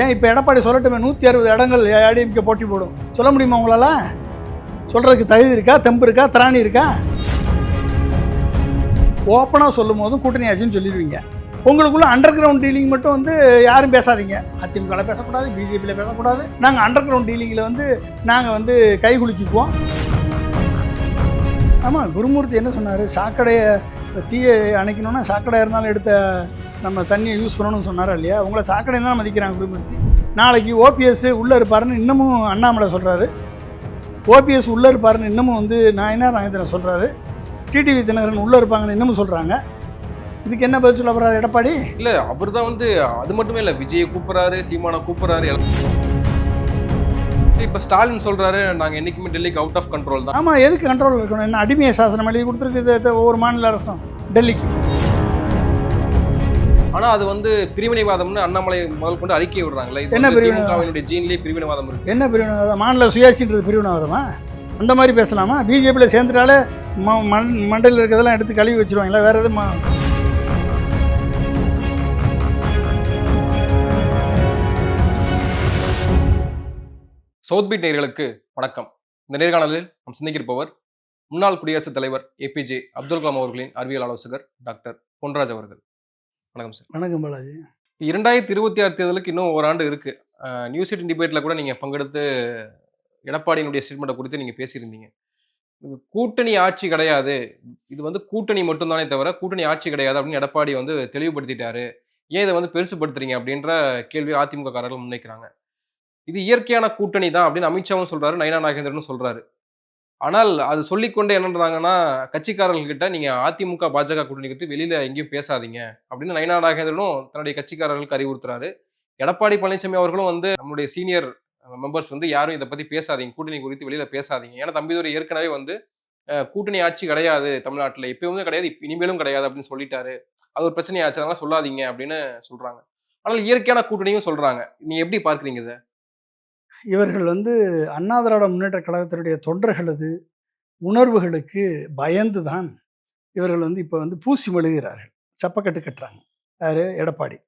ஏன் இப்போ எடப்பாடி சொல்லட்டுமே நூற்றி அறுபது இடங்கள் ஏடிஎம்கே போட்டி போடும். சொல்ல முடியுமா உங்களால்? சொல்கிறதுக்கு தகுதி இருக்கா தெம்பு இருக்கா திராணி இருக்கா? ஓப்பனாக சொல்லும் போதும் கூட்டணி ஆச்சுன்னு சொல்லிடுவீங்க. உங்களுக்குள்ள அண்டர் கிரவுண்ட் டீலிங் மட்டும் வந்து யாரும் பேசாதீங்க. அதிமுகவில் பேசக்கூடாது பிஜேபியில் பேசக்கூடாது. நாங்கள் அண்டர் கிரவுண்ட் டீலிங்கில் வந்து நாங்கள் வந்து கை குலுக்கிக்குவோம். ஆமாம் குருமூர்த்தி என்ன சொன்னார்? சாக்கடையை தீயை அணைக்கணும்னா சாக்கடையாக இருந்தாலும் எடுத்த நம்ம தண்ணியை யூஸ் பண்ணணும்னு சொன்னாரா இல்லையா? உங்களை சாக்கடை தான் மதிக்கிறாங்க குருமூர்த்தி நாளைக்கு ஓபிஎஸ் உள்ளே இருப்பாருன்னு இன்னமும் அண்ணாமலை சொல்கிறாரு ஓபிஎஸ் உள்ளே இருப்பாருன்னு இன்னமும் வந்து நான் என்ன நாயந்திரன் சொல்கிறாரு டிடிவி தினகரன் உள்ளே இருப்பாங்கன்னு இன்னமும் சொல்கிறாங்க இதுக்கு என்ன பதில் சொல்ல போகிறார் எடப்பாடி? இல்ல அவர் தான் வந்து அது மட்டுமே இல்ல விஜயை கூப்பிடுறாரு சீமானை கூப்பிடுறாரு இப்ப ஸ்டாலின் சொல்றாரு நாங்க என்னைக்குமே டெல்லிக்கு அவுட் ஆஃப் கண்ட்ரோல் தான். ஆமாம் எதுக்கு கண்ட்ரோல் இருக்கணும்? என்ன அடிமைய சாசனம் எழுதி கொடுத்துருக்கு ஒவ்வொரு மாநில அரசும் டெல்லிக்கு? ஆனா அது வந்து பிரிவினைவாதம்னு அண்ணாமலை முதல் கொண்டு அறிக்கை விடுறாங்கல்ல. இது என்ன? திமுகவினுடைய ஜீன்லயே பிரிவினைவாதம் இருக்கு. என்ன பிரிவினவாதம்? மாநில சுயாட்சின்றது பிரிவினவாதமா? அந்த மாதிரி பேசலாமா? பிஜேபியில் சேர்ந்துட்டாலே மண்டலில் இருக்கிறதெல்லாம் எடுத்து கழுவி வச்சிருவாங்களா? வேறு எதுவும் மா- சவுத் பீட் நேயர்களுக்கு வணக்கம். இந்த நேர்காணலில் நாம் சிந்திக்கிருப்பவர் முன்னாள் குடியரசுத் தலைவர் ஏபிஜே அப்துல் கலாம் அவர்களின் அறிவியல் ஆலோசகர் டாக்டர் பொன்ராஜ் அவர்கள். வணக்கம் சார். வணக்கம் பாலாஜி. இரண்டாயிரத்தி இருபத்தி ஆறு தேர்தலுக்கு இன்னும் ஒரு ஆண்டு இருக்கு. நியூஸ் எயிட்டின் டிபேட்ல கூட நீங்க பங்கெடுத்து எடப்பாடியினுடைய ஸ்டேட்மெண்ட்டை குறித்து நீங்க பேசியிருந்தீங்க. கூட்டணி ஆட்சி கிடையாது. இது வந்து கூட்டணி மட்டும்தானே தவிர கூட்டணி ஆட்சி கிடையாது அப்படின்னு எடப்பாடி வந்து தெளிவுபடுத்திட்டாரு. ஏன் இதை வந்து பெருசுபடுத்துறீங்க அப்படின்ற கேள்வி அதிமுக காரர்கள் முன்வைக்கிறாங்க. இது இயற்கையான கூட்டணி தான் அப்படின்னு அமித்ஷாவும் சொல்றாரு நயனா நாகேந்திரனும் சொல்றாரு. ஆனால் அது சொல்லிக்கொண்டே என்னன்றாங்கன்னா கட்சிக்காரர்கள் நீங்கள் அதிமுக பாஜக கூட்டணி குறித்து வெளியில் எங்கேயும் பேசாதீங்க அப்படின்னு நயனா நாகேந்திரனும் தன்னுடைய கட்சிக்காரர்களுக்கு அறிவுறுத்துறாரு எடப்பாடி பழனிசாமி அவர்களும் வந்து நம்முடைய சீனியர் மெம்பர்ஸ் வந்து யாரும் இதை பற்றி பேசாதீங்க. கூட்டணி குறித்து வெளியில் பேசாதீங்க. ஏன்னா தம்பிதுரை ஏற்கனவே வந்து கூட்டணி ஆட்சி கிடையாது தமிழ்நாட்டில். இப்போவுமே கிடையாது இனிமேலும் கிடையாது அப்படின்னு சொல்லிட்டாரு. அது ஒரு பிரச்சனையாச்சு அதெல்லாம் சொல்லாதீங்க அப்படின்னு சொல்கிறாங்க ஆனால் இயற்கையான கூட்டணியும் சொல்கிறாங்க நீங்கள் எப்படி பார்க்குறீங்க இதை? இவர்கள் வந்து அண்ணா திராவிட முன்னேற்ற கழகத்தினுடைய தொண்டர்களது உணர்வுகளுக்கு பயந்து தான் இவர்கள் வந்து இப்போ வந்து பூசி மெழுகிறார்கள். சப்பக்கட்டு கட்டுறாங்க. யார்? எடப்பாடி.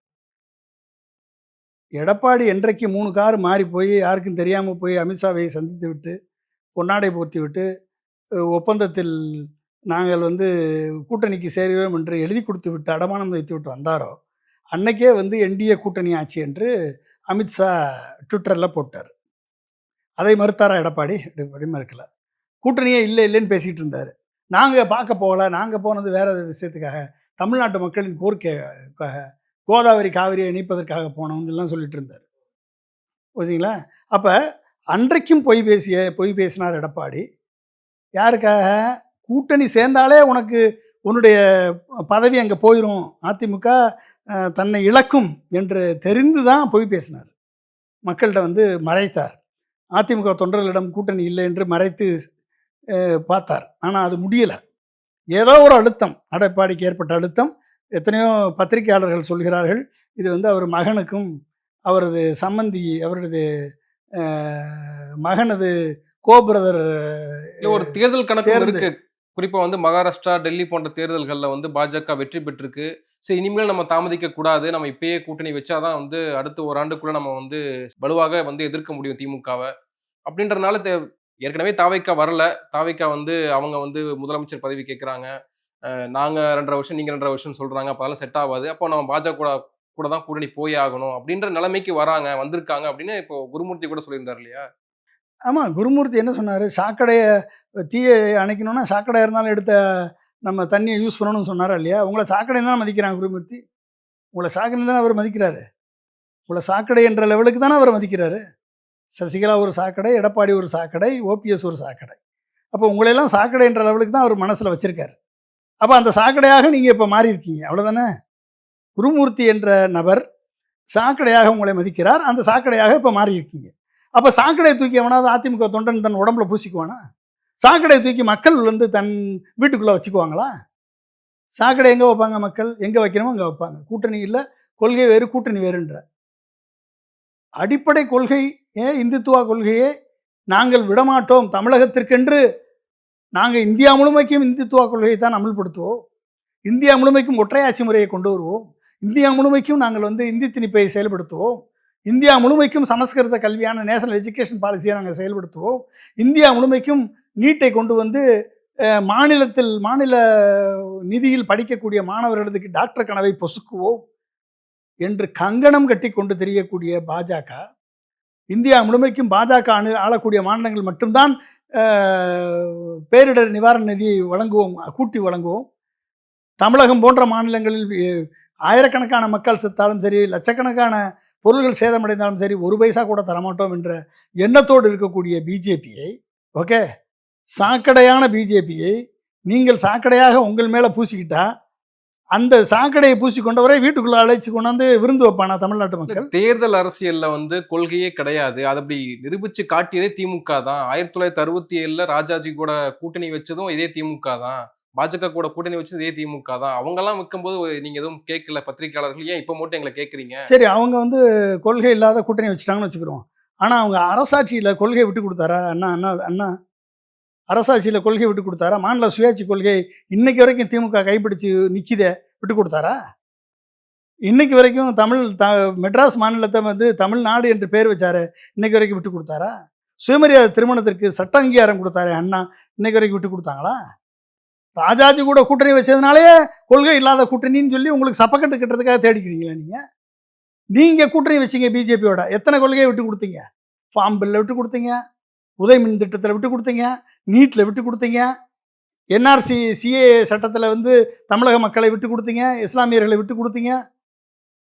எடப்பாடி என்றைக்கு மூணு கார் மாறி போய் யாருக்கும் தெரியாமல் போய் அமித்ஷாவை சந்தித்து விட்டு பொன்னாடை போர்த்தி விட்டு ஒப்பந்தத்தில் நாங்கள் வந்து கூட்டணிக்கு சேருவோம் என்று எழுதி கொடுத்து விட்டு அடமானம் வைத்து விட்டு வந்தாரோ அன்னைக்கே வந்து என்டிஏ கூட்டணி ஆட்சி என்று அமித்ஷா ட்விட்டரில் போட்டார். அதை மறுத்தாரா எடப்பாடி? எடப்பாடி மறுக்கல. கூட்டணியே இல்லை இல்லைன்னு பேசிக்கிட்டு இருந்தார். நாங்கள் பார்க்க போகல நாங்கள் போனது வேறு விஷயத்துக்காக தமிழ்நாட்டு மக்களின் கோரிக்கைக்காக கோதாவரி காவிரியை இணைப்பதற்காக போனோம் எல்லாம் சொல்லிட்டு இருந்தார். ஓகேங்களா அப்போ அன்றைக்கும் பொய் பேசிய பொய் பேசினார் எடப்பாடி. யாருக்காக? கூட்டணி சேர்ந்தாலே உனக்கு உன்னுடைய பதவி அங்கே போயிடும் அதிமுக தன்னை இழக்கும் என்று தெரிந்து தான் பொய் பேசினார். மக்கள்கிட்ட வந்து மறைத்தார். அதிமுக தொண்டர்களிடம் கூட்டணி இல்லை என்று மறைத்து பார்த்தார். ஆனால் அது முடியலை. ஏதோ ஒரு அழுத்தம் எடப்பாடிக்கு ஏற்பட்ட அழுத்தம். எத்தனையோ பத்திரிகையாளர்கள் சொல்கிறார்கள் இது வந்து அவர் மகனுக்கும் அவரது சம்மந்தி அவரது மகனது கோ பிரதர் இல்ல ஒரு தேர்தல் கணக்கு. இருக்கு. குறிப்பா வந்து மகாராஷ்டிரா டெல்லி போன்ற தேர்தல்கள்ல வந்து பாஜக வெற்றி பெற்றிருக்கு. சரி இனிமேல் நம்ம தாமதிக்க கூடாது. நம்ம இப்பயே கூட்டணி வச்சாதான் வந்து அடுத்த ஒரு ஆண்டுக்குள்ள நம்ம வந்து வலுவாக வந்து எதிர்க்க முடியும் திமுகவை. அப்படின்றதுனால ஏற்கனவே தாவைக்கா வரல. தாவைக்கா வந்து அவங்க வந்து முதலமைச்சர் பதவி கேட்குறாங்க. நாங்கள் ரெண்டரை வருஷம் நீங்கள் ரெண்டரை வருஷம் சொல்கிறாங்க அப்போ அதெல்லாம் செட் ஆகாது. அப்போ நம்ம பாஜக கூட கூட தான் கூட்டணி போய் ஆகணும். அப்படின்ற நிலைமைக்கு வராங்க வந்திருக்காங்க அப்படின்னு இப்போ குருமூர்த்தி கூட சொல்லியிருந்தார் இல்லையா? ஆமாம் குருமூர்த்தி என்ன சொன்னார்? சாக்கடையை தீயை அணைக்கணும்னா சாக்கடையாக இருந்தாலும் எடுத்த நம்ம தண்ணியை யூஸ் பண்ணணும்னு சொன்னாரா இல்லையா? உங்களை சாக்கடை தான் மதிக்கிறாங்க குருமூர்த்தி. உங்களை சாக்கடை தானே அவர் மதிக்கிறாரு. உங்களை சாக்கடை என்ற லெவலுக்கு தானே அவர் மதிக்கிறாரு. சசிகலா ஒரு சாக்கடை எடப்பாடி ஒரு சாக்கடை ஓபிஎஸ் ஒரு சாக்கடை. அப்போ உங்களையெல்லாம் சாக்கடை என்ற லெவலுக்கு தான் அவர் மனசில் வச்சிருக்காரு. அப்போ அந்த சாக்கடையாக நீங்கள் இப்போ மாறி இருக்கீங்க அவ்வளோதானே குருமூர்த்தி என்ற நபர் சாக்கடையாக உங்களை மதிக்கிறார். அந்த சாக்கடையாக இப்போ மாறி இருக்கீங்க அப்போ சாக்கடையை தூக்கி எவனாவது அதிமுக தொண்டன் தன் உடம்புல பூசிக்குவானா? சாக்கடையை தூக்கி மக்கள் வந்து தன் வீட்டுக்குள்ளே வச்சுக்குவாங்களா? சாக்கடை எங்கே வைப்பாங்க மக்கள்? எங்கே வைக்கணுமோ அங்கே வைப்பாங்க. கூட்டணி இல்லை கொள்கை வேறு கூட்டணி வேறுன்ற. அடிப்படை கொள்கை ஏன் இந்துத்துவா கொள்கையை நாங்கள் விடமாட்டோம். தமிழகத்திற்கென்று நாங்கள் இந்தியா முழுமைக்கும் இந்துத்துவா கொள்கையை தான் அமல்படுத்துவோம். இந்தியா முழுமைக்கும் ஒற்றையாட்சி முறையை கொண்டு வருவோம். இந்தியா முழுமைக்கும் நாங்கள் வந்து இந்தி திணிப்பை செயல்படுத்துவோம். இந்தியா முழுமைக்கும் சமஸ்கிருத கல்வியான நேஷனல் எஜுகேஷன் பாலிசியை நாங்கள் செயல்படுத்துவோம். இந்தியா முழுமைக்கும் நீட்டை கொண்டு வந்து மாநிலத்தில் மாநில நிதியில் படிக்கக்கூடிய மாணவர்களுக்கு டாக்டர் கனவை பொசுக்குவோம். என்று கங்கணம் கட்டி கொண்டு தெரியக்கூடிய பாஜக இந்தியா முழுமைக்கும் பாஜக ஆளு- ஆளக்கூடிய மாநிலங்கள் மட்டும்தான் பேரிடர் நிவாரண நிதியை வழங்குவோம் கூட்டி வழங்குவோம். தமிழகம் போன்ற மாநிலங்களில் ஆயிரக்கணக்கான மக்கள் செத்தாலும் சரி லட்சக்கணக்கான பொருள்கள் சேதமடைந்தாலும் சரி ஒரு பைசா கூட தரமாட்டோம் என்ற எண்ணத்தோடு இருக்கக்கூடிய பிஜேபியை ஓகே? சாக்கடையான பிஜேபியை நீங்கள் சாக்கடையாக உங்கள் மேலே பூசிக்கிட்டால் அந்த சாக்கடையை பூசி கொண்டவரை வீட்டுக்குள்ள அழைச்சி கொண்டாந்து விருந்து வைப்பானா தமிழ்நாட்டு மக்கள்? தேர்தல் அரசியல்ல வந்து கொள்கையே கிடையாது. அது அப்படி நிரூபிச்சு காட்டியதே திமுக தான். ஆயிரத்தி தொள்ளாயிரத்தி அறுபத்தி ஏழுல ராஜாஜி கூட கூட்டணி வச்சதும் இதே திமுக தான். பாஜக கூட கூட்டணி வச்சது இதே திமுக தான். அவங்க எல்லாம் வைக்கும்போது நீங்க எதுவும் கேட்கல? பத்திரிகையாளர்கள் ஏன் இப்ப மட்டும் எங்களை கேக்குறீங்க சரி அவங்க வந்து கொள்கை இல்லாத கூட்டணி வச்சுட்டாங்கன்னு வச்சுக்கிறோம் ஆனால் அவங்க அரசாட்சியில் கொள்கையை விட்டு கொடுத்தாரா? அண்ணா அண்ணா அண்ணா அரசாட்சியில் கொள்கை விட்டு கொடுத்தாரா? மாநில சுயாட்சி கொள்கை இன்னைக்கு வரைக்கும் திமுக கைப்பிடிச்சு நிற்கிதே விட்டு கொடுத்தாரா? இன்னைக்கு வரைக்கும் தமிழ் த மெட்ராஸ் மாநிலத்தை வந்து தமிழ்நாடு என்று பேர் வச்சாரு இன்னைக்கு வரைக்கும் விட்டு கொடுத்தாரா? சுயமரியாதை திருமணத்திற்கு சட்ட அங்கீகாரம் கொடுத்தாரு அண்ணா இன்னைக்கு வரைக்கும் விட்டு கொடுத்தாங்களா? ராஜாஜி கூட கூட்டணி வச்சதுனாலே கொள்கை இல்லாத கூட்டணின்னு சொல்லி உங்களுக்கு சப்பக்கட்டு கட்டுறதுக்காக தேடிக்கிறீங்களா நீங்கள் நீங்கள் கூட்டணி வச்சீங்க பிஜேபியோட எத்தனை கொள்கையை விட்டு கொடுத்தீங்க? ஃபார்ம் பில்லில் விட்டு கொடுத்தீங்க உதய மின் திட்டத்தில் விட்டு கொடுத்தீங்க நீட்டில் விட்டு கொடுத்தீங்க? என்ஆர்சி சிஏ சட்டத்தில் வந்து தமிழக மக்களை விட்டு கொடுத்தீங்க? இஸ்லாமியர்களை விட்டு கொடுத்தீங்க?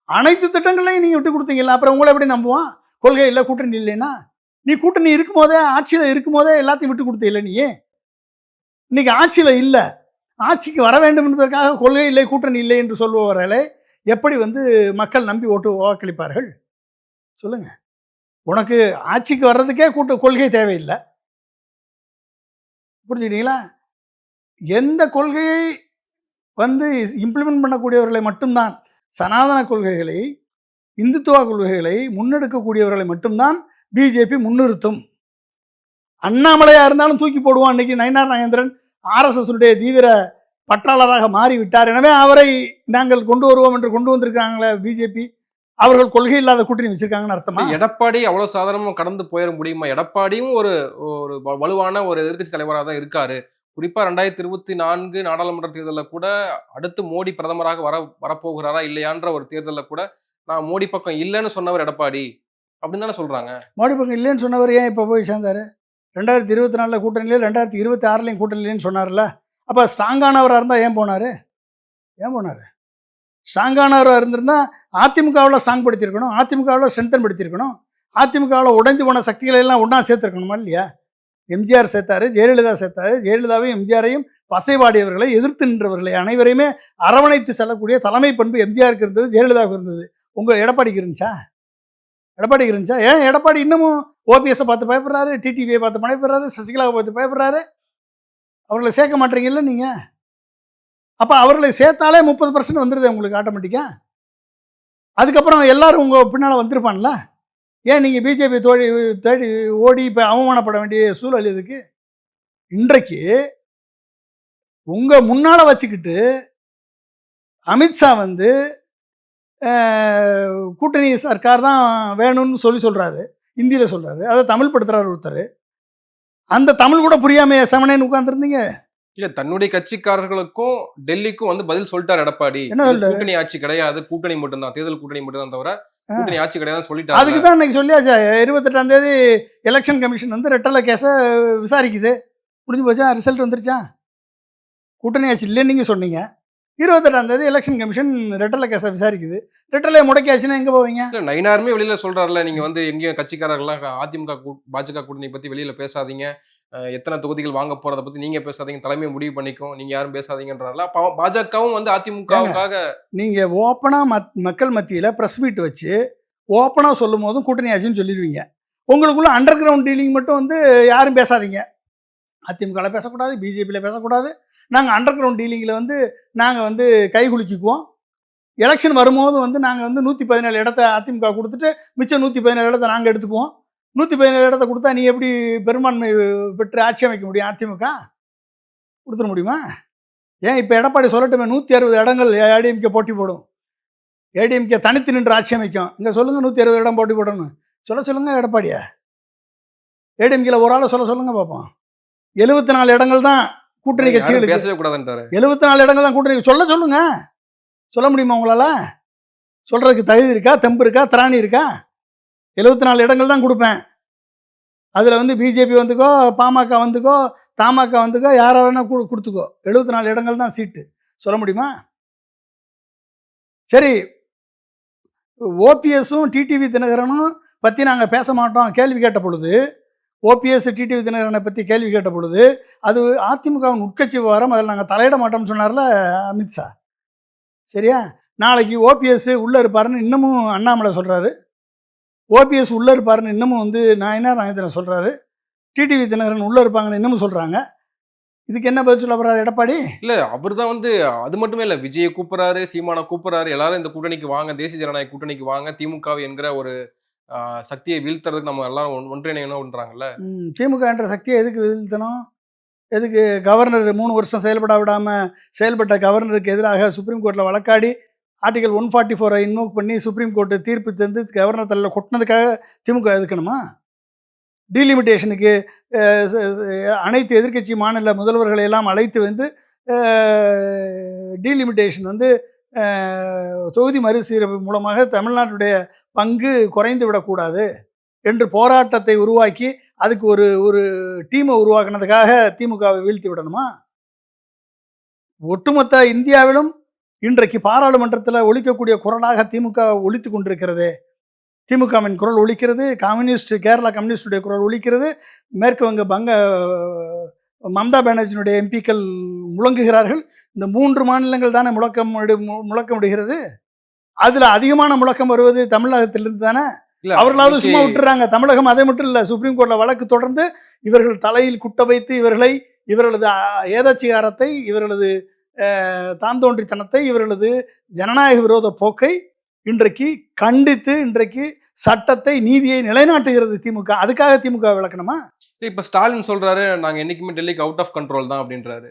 அனைத்து திட்டங்களையும் நீங்கள் விட்டு கொடுத்தீங்கல்ல அப்புறம் உங்களை எப்படி நம்புவான்? கொள்கை இல்லை கூட்டணி இல்லைன்னா? நீ கூட்டணி இருக்கும்போதே ஆட்சியில் இருக்கும்போதே எல்லாத்தையும் விட்டு கொடுத்தீல்ல நீ? இன்னைக்கு ஆட்சியில் இல்லை. ஆட்சிக்கு வர வேண்டும் என்பதற்காக கொள்கை இல்லை கூட்டணி இல்லை என்று சொல்பவர்களை எப்படி வந்து மக்கள் நம்பி ஓட்டு வாக்களிப்பார்கள்? சொல்லுங்கள் உனக்கு ஆட்சிக்கு வர்றதுக்கே கூட்ட கொள்கை தேவையில்லை. புரிஞ்சுக்கிட்டீங்களா? எந்த கொள்கையை வந்து இம்ப்ளிமெண்ட் பண்ணக்கூடியவர்களை மட்டும்தான் சனாதன கொள்கைகளை இந்துத்துவ கொள்கைகளை முன்னெடுக்கக்கூடியவர்களை மட்டும்தான் பிஜேபி முன்னிறுத்தும். அண்ணாமலையாக இருந்தாலும் தூக்கி போடுவான் அன்னைக்கு நயனார் நாகேந்திரன். ஆர்எஸ்எஸ்னுடைய தீவிர பற்றாளராக மாறிவிட்டார். எனவே அவரை நாங்கள் கொண்டு வருவோம் என்று கொண்டு வந்திருக்காங்களே பிஜேபி. அவர்கள் கொள்கை இல்லாத கூட்டணி வச்சிருக்காங்கன்னு அர்த்தமா? எடப்பாடி அவ்வளவு சாதாரணமா கடந்து போயிட முடியுமா? எடப்பாடியும் ஒரு ஒரு வலுவான ஒரு எதிர்க்கட்சி தலைவராக தான் இருக்காரு. குறிப்பா ரெண்டாயிரத்தி இருபத்தி நான்கு நாடாளுமன்ற தேர்தலில் கூட அடுத்து மோடி பிரதமராக வர வரப்போகிறாரா இல்லையான்ற ஒரு தேர்தலில் கூட நான் மோடி பக்கம் இல்லைன்னு சொன்னவர் எடப்பாடி அப்படின்னு தானே சொல்றாங்க. மோடி பக்கம் இல்லைன்னு சொன்னவர் ஏன் இப்போ போய் சேர்ந்தாரு? ரெண்டாயிரத்தி இருபத்தி நாலில் கூட்டணியிலே ரெண்டாயிரத்தி இருபத்தி ஆறுலையும் கூட்டணியிலேன்னு சொன்னார்ல. அப்போ ஸ்ட்ராங்கானவராக இருந்தால் ஏன் போனார்? ஏன் போனார்? ஸ்ட்ராங்கானவராக இருந்திருந்தா அதிமுகவில் ஸ்ட்ராங் படுத்தியிருக்கணும் அதிமுகவில் ஸ்ட்ரென்தன் படுத்தியிருக்கணும் அதிமுகவில் உடைஞ்சு போன சக்திகளை எல்லாம் ஒன்றா சேர்த்துருக்கணுமா இல்லையா? எம்ஜிஆர் சேர்த்தாரு ஜெயலலிதா சேர்த்தாரு ஜெயலலிதாவையும் எம்ஜிஆரையும் பசைவாடியவர்களை எதிர்த்து நின்றவர்களை அனைவரையுமே அரவணைத்து செல்லக்கூடிய தலைமை பண்பு எம்ஜிஆருக்கு இருந்தது ஜெயலலிதாவுக்கு இருந்தது. உங்கள் எடப்பாடிக்கு இருந்துச்சா? எடப்பாடிக்கு இருந்துச்சா? ஏன் எடப்பாடி இன்னமும் ஓபிஎஸ்ஸை பார்த்து பயப்படுறாரு டிடிவியை பார்த்து பயப்படுறாரு சசிகலாவை பார்த்து பயப்படுறாரு? அவர்களை சேர்க்க மாட்டீங்கல்ல நீங்கள் அப்போ அவர்களை சேர்த்தாலே முப்பது பர்சன்ட் வந்துடுது உங்களுக்கு ஆட்டோமேட்டிக்காக அதுக்கப்புறம் எல்லாரும் உங்கள் பின்னால் வந்திருப்பான்ல? ஏன் நீங்கள் பிஜேபி தோழி தேடி ஓடி இப்போ அவமானப்பட வேண்டிய சூழல் இதுக்கு இன்றைக்கு உங்கள் முன்னால் வச்சுக்கிட்டு அமித்ஷா வந்து கூட்டணி சர்க்கார் தான் வேணும்னு சொல்லி சொல்கிறாரு இந்தியில் சொல்கிறாரு அதை தமிழ் படுத்துகிறார் ஒருத்தர். அந்த தமிழ் கூட புரியாமையே செவனேன்னு உட்காந்துருந்தீங்க இல்ல தன்னுடைய கட்சிக்காரர்களுக்கும் டெல்லிக்கும் வந்து பதில் சொல்லிட்டார் எடப்பாடி? கூட்டணி ஆட்சி கிடையாது கூட்டணி மட்டும்தான் தேர்தல் கூட்டணி மட்டும்தான் தவிர. கூட்டணி ஆட்சி கிடையாது அதுக்கு சொல்லிட்டாரு தான் இன்னைக்கு சொல்லியாச்சா? இருபத்தெட்டாம் தேதி எலெக்ஷன் கமிஷன் வந்து ரெட்டலை கேஸை விசாரிக்குது. முடிஞ்சு போச்சா? ரிசல்ட் வந்துருச்சா? கூட்டணி ஆச்சு இல்லைன்னு நீங்கள் சொன்னீங்க. இருபத்தெட்டாம் தேதி எலெக்ஷன் கமிஷன் ரெட்டலை கேஸை விசாரிக்குது. ரெட்டலையை முடக்கியாச்சுன்னா எங்கே போவீங்க? இல்ல நயினாருமே வெளியில சொல்றாருல நீங்க வந்து எங்கேயும் கட்சிக்காரர்கள்லாம் அதிமுக பாஜக கூட்டணி பத்தி வெளியில பேசாதீங்க. எத்தனை தொகுதிகள் வாங்க போறத பத்தி நீங்க பேசாதீங்க தலைமை முடிவு பண்ணிக்கும் நீங்க யாரும் அவ- பாஜகவும் வந்து அதிமுகவுக்காக நீங்கள் ஓப்பனாக மத் மக்கள் மத்தியில் ப்ரெஸ் மீட் வச்சு ஓப்பனாக சொல்லும் போதும் கூட்டணி ஆச்சுன்னு சொல்லிடுவீங்க. உங்களுக்குள்ள அண்டர் கிரவுண்ட் டீலிங் மட்டும் வந்து யாரும் பேசாதீங்க. அதிமுகவில் பேசக்கூடாது பிஜேபியில் பேசக்கூடாது நாங்கள் அண்டர் கிரவுண்ட் டீலிங்கில் வந்து நாங்கள் வந்து கை குலுக்கிக்குவோம். எலெக்ஷன் வரும்போது வந்து நாங்கள் வந்து நூற்றி பதினேழு இடத்த அதிமுக கொடுத்துட்டு மிச்சம் நூற்றி பதினேழு இடத்த நாங்கள் எடுத்துக்குவோம். நூற்றி பதினேழு இடத்த கொடுத்தா நீ எப்படி பெரும்பான்மை பெற்று ஆட்சி அமைக்க முடியும் அதிமுக? கொடுத்துட முடியுமா? ஏன் இப்போ எடப்பாடி சொல்லட்டுமே நூற்றி அறுபது இடங்கள் ஏடிஎம்கே போட்டி போடும். ஏடிஎம்கே தனித்து நின்று ஆட்சி அமைக்கும். இங்கே சொல்லுங்கள் நூற்றி அறுபது இடம் போட்டி போடணும் சொல்ல சொல்லுங்கள் எடப்பாடியா. ஏடிஎம்கேல ஒரு ஆளை சொல்ல சொல்லுங்கள் பார்ப்போம் எழுபத்தி நாலு இடங்கள் தான் கூட்டணி பேசவே கூடாதுன்றாரு எழுபத்தி நாலு இடங்கள் தான் கூட்டணி சொல்ல சொல்லுங்க. சொல்ல முடியுமா உங்களால? சொல்றதுக்கு தகுதி இருக்கா? தெம்பு இருக்கா? திராணி இருக்கா? எழுபத்தி நாலு இடங்கள் தான் கொடுப்பேன். அதில் வந்து பிஜேபி வந்துக்கோ பாமக வந்துக்கோ தமாக வந்துக்கோ யாரை வேணா கொடு கொடுத்துக்கோ. எழுபத்தி நாலு இடங்கள் தான் சீட்டு. சொல்ல முடியுமா? சரி. ஓபிஎஸும் டிடிவி தினகரனும் பற்றி நாங்கள் பேச மாட்டோம். கேள்வி கேட்ட பொழுது ஓபிஎஸ் டிடிவி தினகரனை பற்றி கேள்வி கேட்ட பொழுது அது அதிமுகவின் உட்கட்சி விவகாரம் அதில் நாங்கள் தலையிட மாட்டோம்னு சொன்னார்ல அமித்ஷா சரியா? நாளைக்கு ஓபிஎஸ் உள்ளே இருப்பாருன்னு இன்னமும் அண்ணாமலை சொல்கிறாரு ஓபிஎஸ் உள்ளே இருப்பாருன்னு இன்னமும் வந்து நாயனார் நாயந்திரன் சொல்கிறாரு டிடிவி தினகரன் உள்ளே இருப்பாங்கன்னு இன்னமும் சொல்கிறாங்க இதுக்கு என்ன பதில் சொல்ல போறாரு எடப்பாடி? இல்ல அவர் தான் வந்து அது மட்டுமே இல்ல விஜயை கூப்பிடுறாரு சீமானை கூப்பிடுறாரு எல்லாரும் இந்த கூட்டணிக்கு வாங்க தேசிய ஜனநாயக கூட்டணிக்கு வாங்க திமுக என்கிற ஒரு சக்தியை வீழ்த்துறதுக்கு நம்ம எல்லாரும் ஒன்- அப்படின்றாங்கல்ல? திமுக என்ற சக்தியை எதுக்கு வீழ்த்தணும்? எதுக்கு கவர்னர் மூணு வருஷம் செயல்பட விடாமல் செயல்பட்ட கவர்னருக்கு எதிராக சுப்ரீம் கோர்ட்டில் வழக்காடி ஆர்டிகல் ஒன் ஃபார்ட்டி ஃபோரை இன்வோக் பண்ணி சுப்ரீம் கோர்ட்டு தீர்ப்பு தந்து கவர்னர் தலையில் கொட்டினதுக்காக திமுக எதுக்கணுமா? டீலிமிட்டேஷனுக்கு அனைத்து எதிர்க்கட்சி மாநில முதல்வர்களை எல்லாம் அழைத்து வந்து டீலிமிட்டேஷன் வந்து தொகுதி மறுசீரமைப்பு மூலமாக தமிழ்நாட்டுடைய பங்கு குறைந்து விடக்கூடாது என்று போராட்டத்தை உருவாக்கி அதுக்கு ஒரு ஒரு டீமை உருவாக்குனதுக்காக திமுகவை வீழ்த்தி விடணுமா? ஒட்டுமொத்த இந்தியாவிலும் இன்றைக்கு பாராளுமன்றத்தில் ஒழிக்கக்கூடிய குரலாக திமுக ஒழித்து கொண்டிருக்கிறது. திமுகவின் குரல் ஒழிக்கிறது கம்யூனிஸ்ட் கேரளா கம்யூனிஸ்டுடைய குரல் ஒழிக்கிறது மேற்கு வங்க பங்க மம்தா பானர்ஜியினுடைய எம்பிக்கள் முழங்குகிறார்கள். இந்த மூன்று மாநிலங்கள் தானே முழக்கம் மு- முழக்கமிடுகிறது? அதில் அதிகமான முழக்கம் வருவது தமிழகத்திலிருந்து தானே அவர்களாவது சும்மா விட்டுறாங்க. தமிழகம் அதை மட்டும் இல்லை சுப்ரீம் கோர்ட்ல வழக்கு தொடர்ந்து இவர்கள் தலையில் குட்ட வைத்து இவர்களை இவர்களது ஏதாச்சிகாரத்தை இவர்களது அஹ், தாந்தோன்றித்தனத்தை இவர்களது ஜனநாயக விரோத போக்கை இன்றைக்கு கண்டித்து இன்றைக்கு சட்டத்தை நீதியை நிலைநாட்டுகிறது திமுக. அதுக்காக திமுக விளக்கணுமா? இப்ப ஸ்டாலின் சொல்றாரு நாங்க என்னைக்குமே டெல்லிக்கு அவுட் ஆஃப் கண்ட்ரோல் தான் அப்படின்றாரு.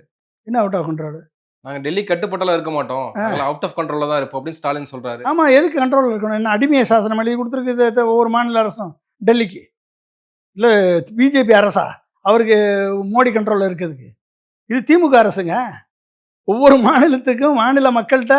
என்ன அவுட் ஆஃப் கண்ட்ரோல் நாங்க டெல்லி கட்டுப்பட்டலாம் இருக்க மாட்டோம். அவுட் ஆஃப் கண்ட்ரோல்ல தான் இருப்போம் அப்படின்னு ஸ்டாலின் சொல்றாரு. ஆமா எதுக்கு கண்ட்ரோல் இருக்கணும்? என்ன அடிமைய சாசனம் எழுதி கொடுத்துருக்கு ஒவ்வொரு மாநில அரசும் டெல்லிக்கு. இல்லை பிஜேபி அரசா? அவருக்கு மோடி கண்ட்ரோலில் இருக்கிறதுக்கு. இது திமுக அரசுங்க. ஒவ்வொரு மாநிலத்துக்கும் மாநில மக்கள்கிட்ட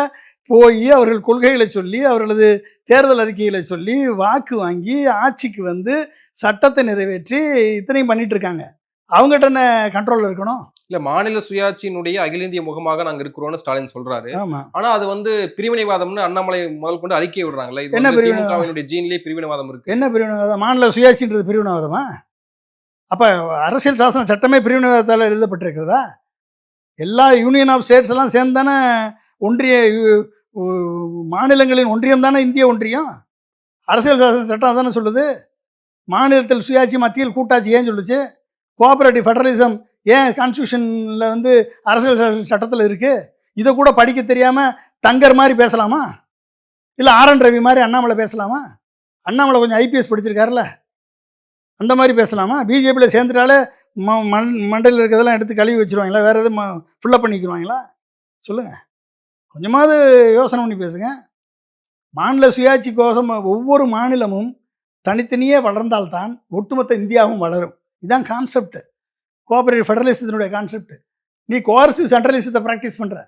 போய் அவர்கள் கொள்கைகளை சொல்லி அவர்களது தேர்தல் அறிக்கைகளை சொல்லி வாக்கு வாங்கி ஆட்சிக்கு வந்து சட்டத்தை நிறைவேற்றி இத்தனையும் பண்ணிட்டு இருக்காங்க. அவங்ககிட்ட என்ன கண்ட்ரோலில் இருக்கணும்? இல்ல மாநில சுயாட்சியினுடைய அகில இந்திய முகமாக நாங்க இருக்கிறோம்னு ஸ்டாலின் சொல்றாரு. ஆனா அது வந்து பிரிவினைவாதம்னு அண்ணாமலை முதல் கொண்டு அறிக்கை விடுறாங்கல்ல. இது என்ன திமுகவினுடைய ஜீன்லயே பிரிவினைவாதம் இருக்கு. என்ன பிரிவினைவாதம்? மாநில சுயாட்சின்றது பிரிவினைவாதமா? அப்போ அரசியல் சாசன சட்டமே பிரிவினைவாதத்தால் எழுதப்பட்டிருக்கிறதா? எல்லா யூனியன் ஆஃப் ஸ்டேட்ஸ் எல்லாம் சேர்ந்து தானே ஒன்றிய மாநிலங்களின் ஒன்றியம் தானே இந்திய ஒன்றியம்? அரசியல் சாசன சட்டம் தானே சொல்லுது? மாநிலத்தில் சுயாட்சி மத்தியில் கூட்டாட்சி ஏன் சொல்லுச்சு? கோஆபரேட்டிவ் ஃபெடரலிசம் ஏன் கான்ஸ்டியூஷனில் வந்து அரசியல் சட்டத்தில் இருக்குது இதை கூட படிக்க தெரியாமல் தங்கர் மாதிரி பேசலாமா? இல்லை ஆர் என் ரவி மாதிரி அண்ணாமலை பேசலாமா? அண்ணாமலை கொஞ்சம் ஐபிஎஸ் படிச்சிருக்காருல்ல அந்த மாதிரி பேசலாமா? பிஜேபியில் சேர்ந்துட்டாலே ம மண் மண்டையில் இருக்கிறதெல்லாம் எடுத்து கழுவி வச்சிருவாங்களா? வேறு எதுவும் ஃபுல்லப் பண்ணிக்கிருவாங்களா? சொல்லுங்கள் கொஞ்சமாவது யோசனை பண்ணி பேசுங்க. மாநில சுயாட்சி கோசம் ஒவ்வொரு மாநிலமும் தனித்தனியே வளர்ந்தால்தான் ஒட்டுமொத்த இந்தியாவும் வளரும். இதுதான் கான்செப்ட் கோஆபரேட்டிவ் ஃபெடரலிசத்தினுடைய கான்செப்ட் நீ கோஆர்சிவ் சென்ட்ரலிசத்தை ப்ராக்டிஸ் பண்ணுற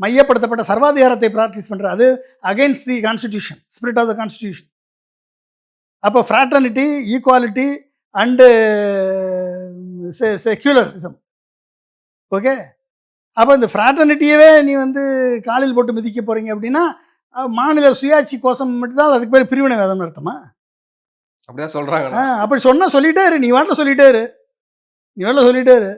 மையப்படுத்தப்பட்ட சர்வாதிகாரத்தை ப்ராக்டிஸ் பண்ணுற அது against the constitution spirit of the constitution அப்போ fraternity equality and secularism okay அப்போ இந்த ஃப்ராட்டர்னிட்டியவே நீ வந்து காலில் போட்டு மிதிக்க போகிறீங்க அப்படின்னா மாநில சுயாட்சி கோஷம் மட்டும்தான் அதுக்கு பேர் பிரிவினை வேதம் நடத்துமா அப்படிதான் சொல்றாங்க ஆ அப்படி சொன்னால் சொல்லிட்டே இரு. நீ வாட்டில் சொல்லிட்டே இரு. நீ வாட்டில் சொல்லிட்டே இரு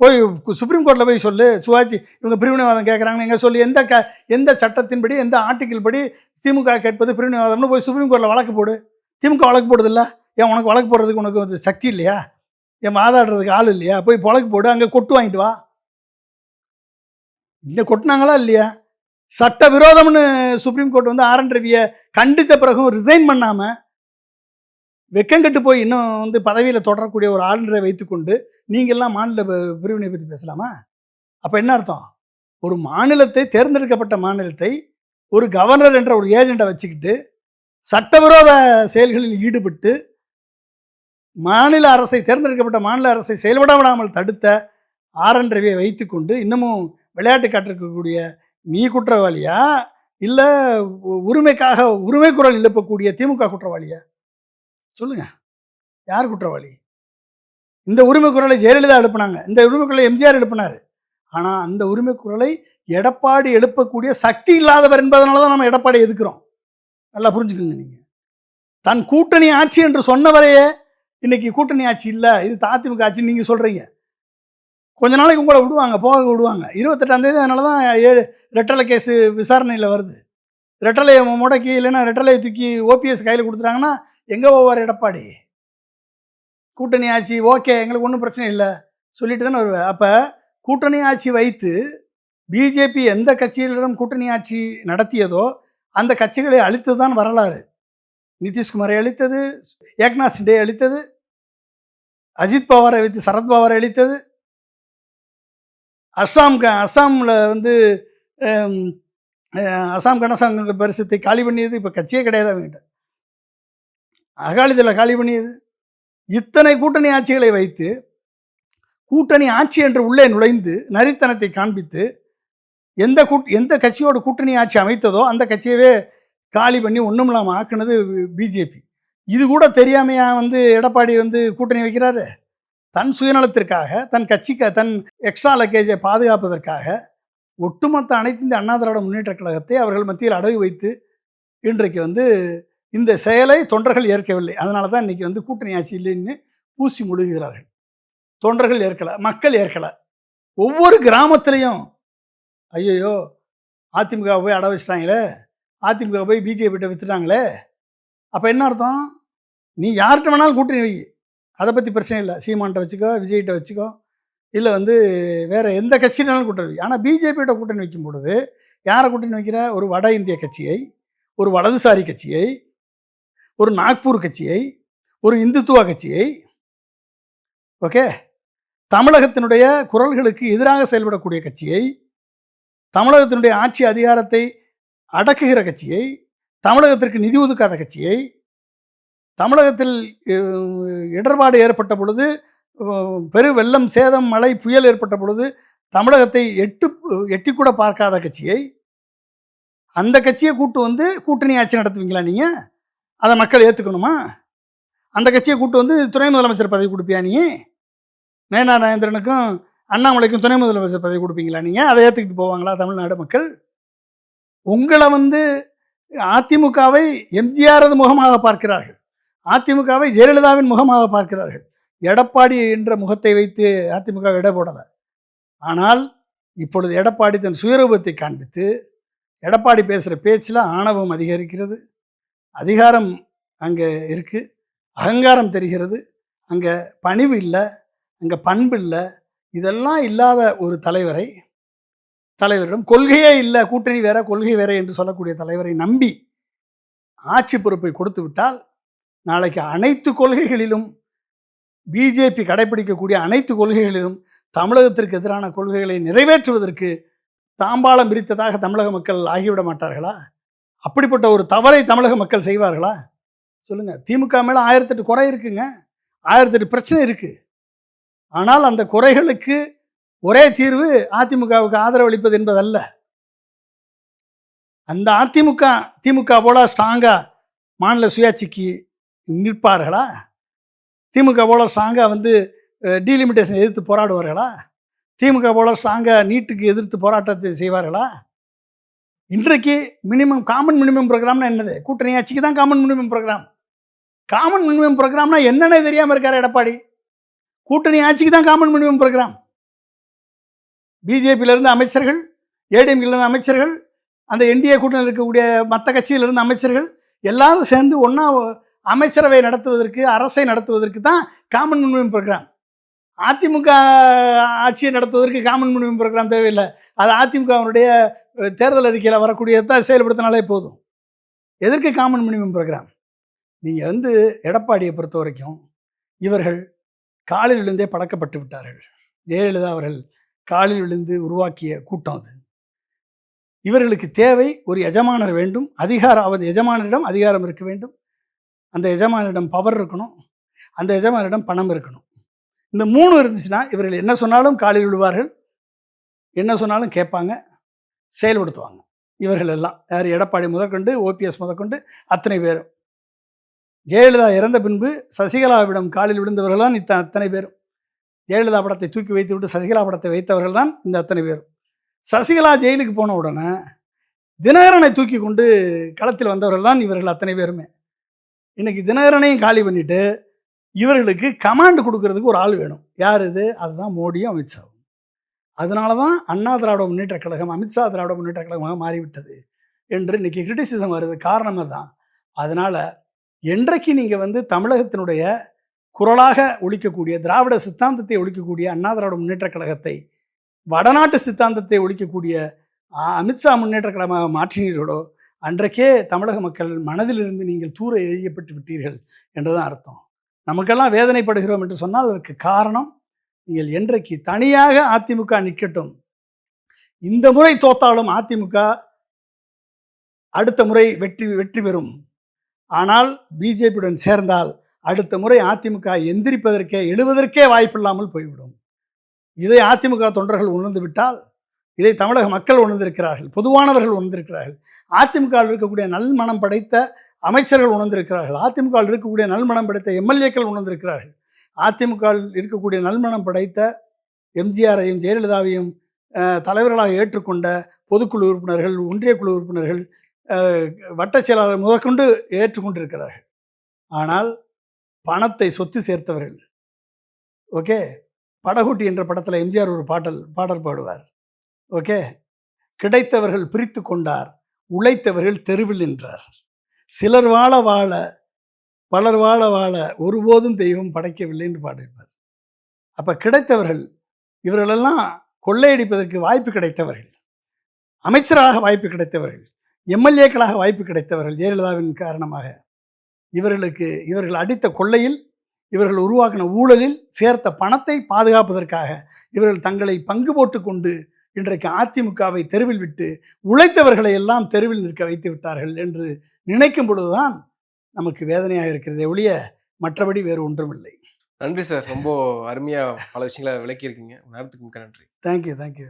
போய் சுப்ரீம் கோர்ட்டில் போய் சொல்லு. சுவாச்சி இவங்க பிரிவினைவாதம் கேட்குறாங்க எங்கே சொல்லி. எந்த க எந்த சட்டத்தின்படி எந்த ஆர்டிக்கிள் படி திமுக கேட்பது பிரிவினைவாதம்னு போய் சுப்ரீம் கோர்ட்டில் வழக்கு போடு. திமுக வழக்கு போடுதில்ல. ஏன் உனக்கு வழக்கு போடுறதுக்கு உனக்கு வந்து சக்தி இல்லையா? என் வாதாடுறதுக்கு ஆள் இல்லையா? போய் வழக்கு போடு. அங்கே கொட்டு வாங்கிட்டு வா. இந்த கொட்டினாங்களா இல்லையா? சட்ட விரோதம்னு சுப்ரீம் கோர்ட் வந்து ஆர் என் ரவியை கண்டித்த பிறகும் ரிசைன் பண்ணாமல் வெக்கங்கெட்டு போய் இன்னும் வந்து பதவியில் தொடரக்கூடிய ஒரு ஆளுநரை வைத்துக்கொண்டு நீங்கள்லாம் மாநில பிரிவினை பற்றி பேசலாமா? அப்போ என்ன அர்த்தம்? ஒரு மாநிலத்தை தேர்ந்தெடுக்கப்பட்ட மாநிலத்தை ஒரு கவர்னர் என்ற ஒரு ஏஜெண்டை வச்சுக்கிட்டு சட்டவிரோத செயல்களில் ஈடுபட்டு மாநில அரசை தேர்ந்தெடுக்கப்பட்ட மாநில அரசை செயல்பட விடாமல் தடுத்த ஆர் என் ரவியை வைத்துக்கொண்டு இன்னமும் விளையாட்டு காட்டிருக்கக்கூடிய நீ குற்றவாளியா? இல்லை உரிமைக்காக உரிமை குரல் எழுப்பக்கூடிய திமுக குற்றவாளியா? சொல்லுங்க. யார் குற்றவாளி? இந்த உரிமை குரலை ஜெயலலிதா எழுப்புனாங்க. இந்த உரிமை குரலை எம்ஜிஆர் எழுப்பினார். ஆனால் அந்த உரிமை குரலை எடப்பாடி எழுப்பக்கூடிய சக்தி இல்லாதவர் என்பதனால தான் நம்ம எடப்பாடி எதுக்குறோம் நல்லா புரிஞ்சுக்கோங்க நீங்கள் தன் கூட்டணி ஆட்சி என்று சொன்னவரையே இன்னைக்கு கூட்டணி ஆட்சி இல்லை. இது அதிமுக ஆட்சின்னு நீங்கள் சொல்கிறீங்க கொஞ்ச நாளைக்கு உங்களை விடுவாங்க போக விடுவாங்க. இருபத்தெட்டாம் தேதி அதனால தான் ஏழு ரெட்டலை கேஸு விசாரணையில் வருது. ரெட்டலையை முடக்கி இல்லைன்னா ரெட்டலையை தூக்கி ஓபிஎஸ் கையில் கொடுத்துட்டாங்கன்னா எங்கே போவார் எடப்பாடி? கூட்டணி ஆட்சி ஓகே எங்களுக்கு ஒன்றும் பிரச்சனை இல்லை சொல்லிட்டு தானே வருவேன் அப்போ கூட்டணி ஆட்சி வைத்து பிஜேபி எந்த கட்சிகளிடம் கூட்டணி ஆட்சி நடத்தியதோ அந்த கட்சிகளை அழித்தது தான் வரலாறு. நிதிஷ்குமாரை அழித்தது ஏக்நாத் சிண்டே அழித்தது அஜித் பவாரை வைத்து சரத் பவாரை அழித்தது. அஸ்ஸாம் க- அஸ்ஸாம்ல வந்து அஸ்ஸாம் கணசங்க பரிசத்தை காலி பண்ணியது இப்போ கட்சியே கிடையாது அவங்ககிட்ட. அகாலிதளை காலி பண்ணியது இத்தனை கூட்டணி ஆட்சிகளை வைத்து கூட்டணி ஆட்சி என்று உள்ளே நுழைந்து நரித்தனத்தை காண்பித்து எந்த கூட் எந்த கட்சியோட கூட்டணி ஆட்சி அமைத்ததோ அந்த கட்சியவே காலி பண்ணி ஒன்றும் இல்லாமல் ஆக்குனது பிஜேபி. இது கூட தெரியாமையா வந்து எடப்பாடி வந்து கூட்டணி வைக்கிறாரு? தன் சுயநலத்திற்காக தன் கட்சிக்கு தன் எக்ஸ்ட்ரா லக்கேஜை பாதுகாப்பதற்காக ஒட்டுமொத்த அனைத்து இந்த அண்ணா திராவிட முன்னேற்ற கழகத்தை அவர்கள் மத்தியில் அடகு வைத்து இன்றைக்கு வந்து இந்த செயலை தொண்டர்கள் ஏற்கவில்லை. அதனால தான் இன்னைக்கு வந்து கூட்டணி ஆட்சி இல்லைன்னு பூசி முழுகிறார்கள். தொண்டர்கள் ஏற்கலை மக்கள் ஏற்கலை. ஒவ்வொரு கிராமத்துலேயும் ஐயையோ அதிமுக போய் அட வச்சிட்டாங்களே அதிமுக போய் பிஜேபிகிட்ட வித்துட்டாங்களே. அப்போ என்ன அர்த்தம்? நீ யார்கிட்ட வேணாலும் கூட்டணி வை. அதை பற்றி பிரச்சனை இல்லை. சீமான்ட்ட வச்சுக்கோ விஜய்கிட்ட வச்சுக்கோ. இல்லை வந்து வேறு எந்த கட்சியினாலும் கூட்டணி வை. ஆனால் பிஜேபியோட கூட்டணி வைக்கும் பொழுது யாரை கூட்டணி வைக்கிற? ஒரு வட இந்திய கட்சியை ஒரு வலதுசாரி கட்சியை ஒரு நாக்பூர் கட்சியை ஒரு இந்துத்துவ கட்சியை ஓகே தமிழகத்தினுடைய குரல்களுக்கு எதிராக செயல்படக்கூடிய கட்சியை தமிழகத்தினுடைய ஆட்சி அதிகாரத்தை அடக்குகிற கட்சியை தமிழகத்திற்கு நிதி ஒதுக்காத கட்சியை தமிழகத்தில் இடர்பாடு ஏற்பட்ட பொழுது பெரு வெள்ளம் சேதம் மழை புயல் ஏற்பட்ட பொழுது தமிழகத்தை எட்டு எட்டி கூட பார்க்காத கட்சியை அந்த கட்சியை கூட்டு வந்து கூட்டணி ஆட்சி நடத்துவீங்களா நீங்கள் அதை மக்கள் ஏற்றுக்கணுமா அந்த கட்சியை கூப்பிட்டு வந்து துணை முதலமைச்சர் பதவி கொடுப்பியா நீ? நேனா நயந்திரனுக்கும் அண்ணாமலைக்கும் துணை முதலமைச்சர் பதவி கொடுப்பீங்களா நீங்கள் அதை ஏற்றுக்கிட்டு போவாங்களா தமிழ்நாடு மக்கள்? உங்களை வந்து அதிமுகவை எம்ஜிஆரது முகமாக பார்க்கிறார்கள். அதிமுகவை ஜெயலலிதாவின் முகமாக பார்க்கிறார்கள். எடப்பாடி என்ற முகத்தை வைத்து அதிமுக இட போடலை. ஆனால் இப்பொழுது எடப்பாடி தன் சுயரூபத்தை காண்பித்து எடப்பாடி பேசுகிற பேச்சில் ஆணவம் அதிகரிக்கிறது. அதிகாரம் அங்கே இருக்குது அகங்காரம் தெரிகிறது. அங்கே பணிவு இல்லை. அங்கே பண்பு இல்லை. இதெல்லாம் இல்லாத ஒரு தலைவரை தலைவரிடம் கொள்கையே இல்லை. கூட்டணி வேற கொள்கை வேற என்று சொல்லக்கூடிய தலைவரை நம்பி ஆட்சி பொறுப்பை கொடுத்து விட்டால் நாளைக்கு அனைத்து கொள்கைகளிலும் பிஜேபி கடைபிடிக்கக்கூடிய அனைத்து கொள்கைகளிலும் தமிழகத்திற்கு எதிரான கொள்கைகளை நிறைவேற்றுவதற்கு தாம்பாளம் பிரித்ததாக தமிழக மக்கள் ஆகிவிட மாட்டார்களா? அப்படிப்பட்ட ஒரு தவறை தமிழக மக்கள் செய்வார்களா? சொல்லுங்கள் திமுக மேலே ஆயிரத்தெட்டு குறை இருக்குங்க. ஆயிரத்தெட்டு பிரச்சனை இருக்குது ஆனால் அந்த குறைகளுக்கு ஒரே தீர்வு அதிமுகவுக்கு ஆதரவு அளிப்பது என்பதல்ல. அந்த அதிமுக திமுக போல ஸ்ட்ராங்காக மாநில சுயாட்சிக்கு நிற்பார்களா? திமுக போல ஸ்ட்ராங்காக வந்து டீலிமிட்டேஷன் எதிர்த்து போராடுவார்களா? திமுக போல ஸ்ட்ராங்காக நீட்டுக்கு எதிர்த்து போராட்டத்தை செய்வார்களா? இன்றைக்கு மினிமம் காமன் மினிமம் ப்ரோக்ராம்னா என்னது? கூட்டணி ஆட்சிக்கு தான் common minimum programme common minimum ப்ரோக்ராம்னா என்னென்ன தெரியாமல் இருக்கார் எடப்பாடி. கூட்டணி ஆட்சிக்கு தான் காமன் மினிமம் ப்ரோக்ராம் பிஜேபியிலிருந்து அமைச்சர்கள் ஏடிஎம்கிலிருந்து அமைச்சர்கள் அந்த என்டிஏ கூட்டணியில் இருக்கக்கூடிய மற்ற கட்சியிலிருந்து அமைச்சர்கள் எல்லாரும் சேர்ந்து ஒன்றா அமைச்சரவை நடத்துவதற்கு அரசை நடத்துவதற்கு தான் காமன் மினிமம் ப்ரோக்ராம் அதிமுக ஆட்சியை நடத்துவதற்கு காமன் மினிமம் ப்ரோக்ராம் தேவையில்லை. அது அதிமுகவினுடைய தேர்தல் அறிக்கையில் வரக்கூடியதான் செயல்படுத்தினாலே போதும். எதற்கு காமன் மினிமம் ப்ரோக்ராம் நீங்கள் வந்து எடப்பாடியை பொறுத்த வரைக்கும் இவர்கள் காலில் விழுந்தே பழக்கப்பட்டு விட்டார்கள். ஜெயலலிதா அவர்கள் காலில் விழுந்து உருவாக்கிய கூட்டம் அது. இவர்களுக்கு தேவை ஒரு எஜமானர் வேண்டும். அதிகாரம் அவர் எஜமானரிடம் அதிகாரம் இருக்க வேண்டும். அந்த எஜமானரிடம் பவர் இருக்கணும். அந்த எஜமானரிடம் பணம் இருக்கணும். இந்த மூணு இருந்துச்சுன்னா இவர்கள் என்ன சொன்னாலும் காலில் விடுவார்கள் என்ன சொன்னாலும் கேட்பாங்க. செயல்படுத்துவாங்க. இவர்கள் எல்லாம். யார் எடப்பாடி முதற்கொண்டு ஓபிஎஸ் முதற்கொண்டு அத்தனை பேரும். ஜெயலலிதா இறந்த பின்பு சசிகலாவிடம் காலில் விழுந்தவர்கள் தான் இத்த அத்தனை பேரும். ஜெயலலிதா படத்தை தூக்கி வைத்து விட்டு சசிகலா படத்தை வைத்தவர்கள் தான் இந்த அத்தனை பேரும். சசிகலா ஜெயிலுக்கு போன உடனே தினகரனை தூக்கி கொண்டு களத்தில் வந்தவர்கள் தான் இவர்கள் அத்தனை பேருமே. இன்றைக்கி தினகரனையும் காலி பண்ணிவிட்டு இவர்களுக்கு கமாண்ட் கொடுக்கறதுக்கு ஒரு ஆள் வேணும். யார் இது? அதுதான் மோடியும் அமித்ஷாவும் அதனால தான் அண்ணா திராவிட முன்னேற்ற கழகம் அமித்ஷா திராவிட முன்னேற்ற கழகமாக மாறிவிட்டது என்று இன்றைக்கி கிரிட்டிசிசம் வருது. காரணமாக தான் அதனால் என்றைக்கு நீங்கள் வந்து தமிழகத்தினுடைய குரலாக ஒழிக்கக்கூடிய திராவிட சித்தாந்தத்தை ஒழிக்கக்கூடிய அண்ணா திராவிட முன்னேற்ற கழகத்தை வடநாட்டு சித்தாந்தத்தை ஒழிக்கக்கூடிய அமித்ஷா முன்னேற்ற கழகமாக மாற்றினீர்களோ அன்றைக்கே தமிழக மக்கள் மனதிலிருந்து நீங்கள் தூர எரியப்பட்டு விட்டீர்கள் என்றுதான் அர்த்தம். நமக்கெல்லாம் வேதனைப்படுகிறோம் என்று சொன்னால் அதற்கு காரணம் நீங்கள் என்றைக்கு தனியாக அதிமுக நிற்கட்டும் இந்த முறை தோத்தாலும் அதிமுக அடுத்த முறை வெற்றி வெற்றி பெறும். ஆனால் பிஜேபியுடன் சேர்ந்தால் அடுத்த முறை அதிமுக எந்திரிப்பதற்கே எழுவதற்கே வாய்ப்பில்லாமல் போய்விடும். இதை அதிமுக தொண்டர்கள் உணர்ந்து விட்டால் இதை தமிழக மக்கள் உணர்ந்திருக்கிறார்கள் பொதுவானவர்கள் உணர்ந்திருக்கிறார்கள். அதிமுகவில் இருக்கக்கூடிய நல்மனம் படைத்த அமைச்சர்கள் உணர்ந்திருக்கிறார்கள். அதிமுகவில் இருக்கக்கூடிய நல்மணம் படைத்த எம்எல்ஏக்கள் உணர்ந்திருக்கிறார்கள். அதிமுகவில் இருக்கக்கூடிய நல்மணம் படைத்த எம்ஜிஆரையும் ஜெயலலிதாவையும் தலைவர்களாக ஏற்றுக்கொண்ட பொதுக்குழு உறுப்பினர்கள் ஒன்றிய குழு உறுப்பினர்கள் வட்ட செயலாளர் முதற்கொண்டு ஏற்றுக்கொண்டிருக்கிறார்கள். ஆனால் பணத்தை சொத்து சேர்த்தவர்கள். ஓகே? படகுட்டி என்ற படத்தில் எம்ஜிஆர் ஒரு பாடல் பாடல் பாடுவார். ஓகே? கிடைத்தவர்கள் பிரித்து கொண்டார் உழைத்தவர்கள் தெருவில் நின்றார். சிலர் வாழ வாழ பலர் வாழ வாழ ஒருபோதும் தெய்வம் படைக்கவில்லை என்று பாடியிருப்பார். அப்போ கிடைத்தவர்கள் இவர்களெல்லாம் கொள்ளையடிப்பதற்கு வாய்ப்பு கிடைத்தவர்கள். அமைச்சராக வாய்ப்பு கிடைத்தவர்கள் எம்எல்ஏக்களாக வாய்ப்பு கிடைத்தவர்கள் ஜெயலலிதாவின் காரணமாக. இவர்களுக்கு இவர்கள் அடித்த கொள்ளையில் இவர்கள் உருவாக்கின ஊழலில் சேர்த்த பணத்தை பாதுகாப்பதற்காக இவர்கள் தங்களை பங்கு போட்டு கொண்டு இன்றைக்கு அதிமுகவை தெருவில் விட்டு உழைத்தவர்களை எல்லாம் தெருவில் நிற்க வைத்து விட்டார்கள் என்று நினைக்கும் பொழுதுதான் நமக்கு வேதனையாக இருக்கிறதே ஒழிய மற்றபடி வேறு ஒன்றுமில்லை. நன்றி சார். ரொம்ப அருமையா பல விஷயங்களை விளக்கியிருக்கீங்க. நேரத்துக்கு மிக்க நன்றி. Thank you thank you